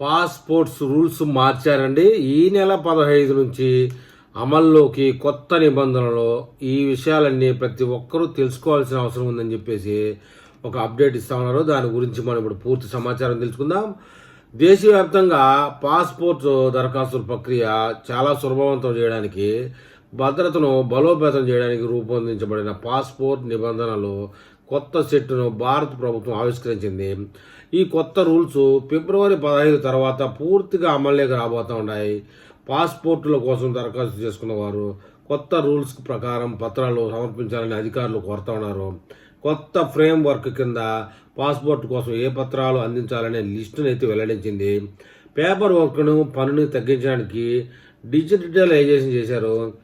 Passports rules మార్చారండి. ఈ నెల పదహైదు నుంచి అమల్లోకి కొత్త నిబంధనలు ఈ విషయాలన్నీ ప్రతి ఒక్కరూ తెలుసుకోవాల్సిన అవసరం ఉందని చెప్పేసి ఒక అప్డేట్ ఇస్తా ఉన్నారు. దాని గురించి మనం ఇప్పుడు పూర్తి సమాచారం తెలుసుకుందాం. దేశవ్యాప్తంగా పాస్పోర్ట్ దరఖాస్తుల ప్రక్రియ చాలా సులభవంతం చేయడానికి భద్రతను బలోపేతం చేయడానికి రూపొందించబడిన పాస్పోర్ట్ నిబంధనలు కొత్త సెట్ను భారత ప్రభుత్వం ఆవిష్కరించింది. ఈ కొత్త రూల్స్ ఫిబ్రవరి పదహైదు తర్వాత పూర్తిగా అమల్లోకి రాబోతూ ఉన్నాయి. పాస్పోర్టుల కోసం దరఖాస్తు చేసుకున్న వారు కొత్త రూల్స్ ప్రకారం పత్రాలు సమర్పించాలని అధికారులు కోరుతా ఉన్నారు. కొత్త ఫ్రేమ్ వర్క్ కింద పాస్పోర్ట్ కోసం ఏ పత్రాలు అందించాలనే లిస్టును అయితే వెల్లడించింది. పేపర్ వర్క్ను పనిని తగ్గించడానికి డిజిటలైజేషన్ చేశారు.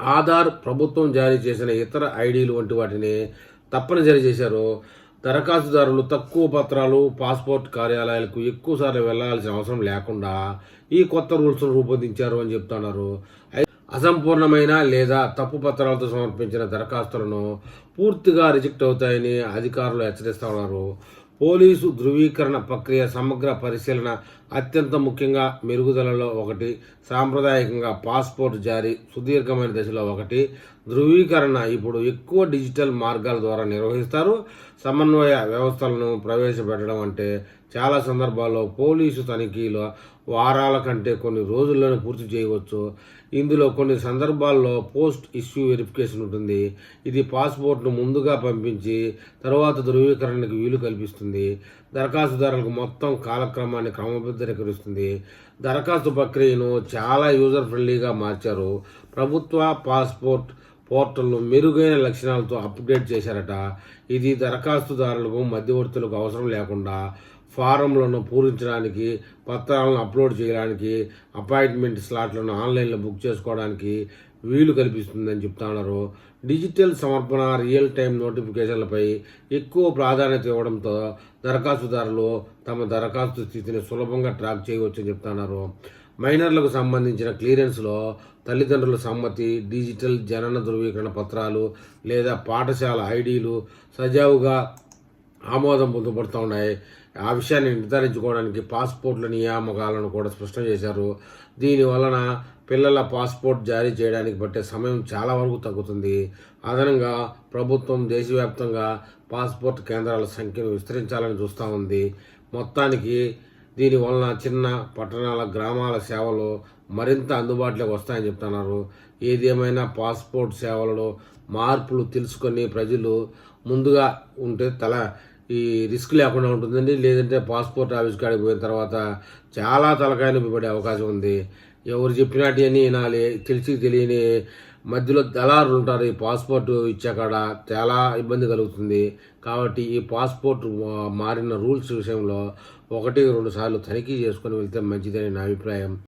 ఆధార్ ప్రభుత్వం జారీ చేసిన ఇతర ఐడీలు వంటి వాటిని తప్పనిసరి చేశారు. దరఖాస్తుదారులు తక్కువ పత్రాలు పాస్పోర్ట్ కార్యాలయాలకు ఎక్కువసార్లు వెళ్ళాల్సిన అవసరం లేకుండా ఈ కొత్త రూల్స్ను రూపొందించారు అని చెప్తున్నారు. అసంపూర్ణమైన లేదా తప్పు పత్రాలతో సమర్పించిన దరఖాస్తులను పూర్తిగా రిజెక్ట్ అవుతాయని అధికారులు హెచ్చరిస్తున్నారు. పోలీసు ధృవీకరణ ప్రక్రియ సమగ్ర పరిశీలన అత్యంత ముఖ్యంగా మెరుగుదలలో ఒకటి సాంప్రదాయకంగా పాస్పోర్ట్ జారీ సుదీర్ఘమైన దశలో ఒకటి. ధృవీకరణ ఇప్పుడు ఎక్కువ డిజిటల్ మార్గాల ద్వారా నిర్వహిస్తారు. సమన్వయ వ్యవస్థలను ప్రవేశపెట్టడం అంటే చాలా సందర్భాల్లో పోలీసు తనిఖీలు వారాల కంటే కొన్ని రోజుల్లోనే పూర్తి చేయవచ్చు. ఇందులో కొన్ని సందర్భాల్లో పోస్ట్ ఇష్యూ వెరిఫికేషన్ ఉంటుంది. ఇది పాస్పోర్ట్ను ముందుగా పంపించి తర్వాత ధృవీకరణకు వీలు కల్పిస్తుంది. దరఖాస్తుదారులకు మొత్తం కాలక్రమాన్ని క్రమబద్ధీకరిస్తుంది. దరఖాస్తు ప్రక్రియను చాలా యూజర్ ఫ్రెండ్లీగా మార్చారు. ప్రభుత్వ పాస్పోర్ట్ పోర్టల్ను మెరుగైన లక్షణాలతో అప్డేట్ చేశారట. ఇది దరఖాస్తుదారులకు మధ్యవర్తులకు అవసరం లేకుండా ఫారంలను పూరించడానికి పత్రాలను అప్లోడ్ చేయడానికి అపాయింట్మెంట్ స్లాట్లను ఆన్లైన్లో బుక్ చేసుకోవడానికి వీలు కల్పిస్తుందని చెప్తున్నారు డిజిటల్ సమర్పణ రియల్ టైం నోటిఫికేషన్లపై ఎక్కువ ప్రాధాన్యత ఇవ్వడంతో దరఖాస్తుదారులు తమ దరఖాస్తు స్థితిని సులభంగా ట్రాక్ చేయవచ్చని చెప్తున్నారు మైనర్లకు సంబంధించిన క్లియరెన్స్లో తల్లిదండ్రుల సమ్మతి డిజిటల్ జనన ధృవీకరణ పత్రాలు లేదా పాఠశాల ఐడీలు సజావుగా ఆమోదం పొందుపడుతూ ఉన్నాయి. ఆ విషయాన్ని నిర్ధారించుకోవడానికి పాస్పోర్ట్ల నియామకాలను కూడా స్పష్టం చేశారు. దీని వలన పిల్లల పాస్పోర్ట్ జారీ చేయడానికి పట్టే సమయం చాలా వరకు తగ్గుతుంది. అదనంగా ప్రభుత్వం దేశవ్యాప్తంగా పాస్పోర్ట్ కేంద్రాల సంఖ్యను విస్తరించాలని చూస్తూ ఉంది. మొత్తానికి దీనివలన చిన్న పట్టణాల గ్రామాల సేవలు మరింత అందుబాటులోకి వస్తాయని చెప్తున్నారు. ఏది ఏమైనా పాస్పోర్ట్ సేవలలో మార్పులు తెలుసుకొని ప్రజలు ముందుగా ఉంటే తల ఈ రిస్క్ లేకుండా ఉంటుందండి. లేదంటే పాస్పోర్ట్ ఆఫీస్ కాడికి పోయిన తర్వాత చాలా తలకాయ నొప్పి పడే అవకాశం ఉంది. ఎవరు చెప్పినట్టు అని వినాలి తెలిసి తెలియని మధ్యలో దళారులు ఉంటారు. ఈ పాస్పోర్ట్ ఇచ్చాకాడ చాలా ఇబ్బంది కలుగుతుంది. కాబట్టి ఈ పాస్పోర్ట్ మారిన రూల్స్ విషయంలో ఒకటి రెండు సార్లు తనిఖీ చేసుకొని వెళ్తే మంచిదని నా అభిప్రాయం.